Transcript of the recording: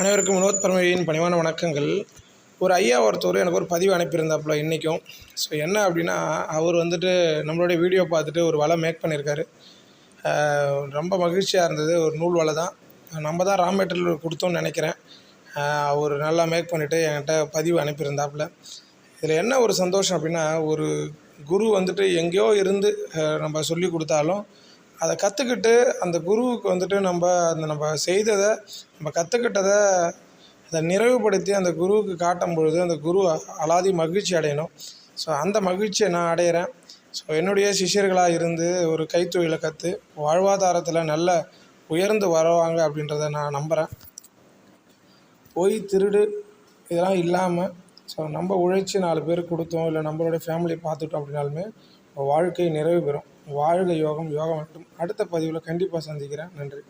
அனைவருக்கும் வினோத் பரமையின் பணிவான வணக்கங்கள். ஒரு ஐயா ஒருத்தர் எனக்கு ஒரு பதிவு அனுப்பியிருந்தாப்புல இன்றைக்கும் ஸோ என்ன அப்படின்னா அவர் வந்துட்டு நம்மளுடைய வீடியோ பார்த்துட்டு ஒரு வலை மேக் பண்ணியிருக்காரு. ரொம்ப மகிழ்ச்சியாக இருந்தது. ஒரு நூல் வலை தான். நம்ம தான் ரா மெட்டீரியல் கொடுத்தோம்னு நினைக்கிறேன். அவர் நல்லா மேக் பண்ணிவிட்டு என்கிட்ட பதிவு அனுப்பியிருந்தாப்புல. இதில் என்ன ஒரு சந்தோஷம் அப்படின்னா ஒரு குரு வந்துட்டு எங்கேயோ இருந்து நம்ம சொல்லி கொடுத்தாலும் அதை கற்றுக்கிட்டு அந்த குருவுக்கு வந்துட்டு நம்ம அந்த நம்ம செய்ததை நம்ம கற்றுக்கிட்டதை அதை நிறைவுபடுத்தி அந்த குருவுக்கு காட்டும் பொழுது அந்த குரு அலாதி மகிழ்ச்சி அடையணும். ஸோ அந்த மகிழ்ச்சியை நான் அடையிறேன். ஸோ என்னுடைய சிஷ்யர்களாக இருந்து ஒரு கைத்தொழிலை கற்று வாழ்வாதாரத்தில் நல்ல உயர்ந்து வருவாங்க அப்படின்றத நான் நம்புகிறேன் பொய் திருடு இதெல்லாம் இல்லாமல் ஸோ நம்ம உழைச்சி நாலு பேருக்கு கொடுத்தோம் இல்லை நம்மளுடைய ஃபேமிலியை பார்த்துட்டோம் அப்படின்னாலுமே வாழ்க்கை நிறைவு பெறும். வாழ்க யோகம் யோகம் மட்டும் அடுத்த பதிவில் கண்டிப்பாக சந்திக்கிறேன். நன்றி.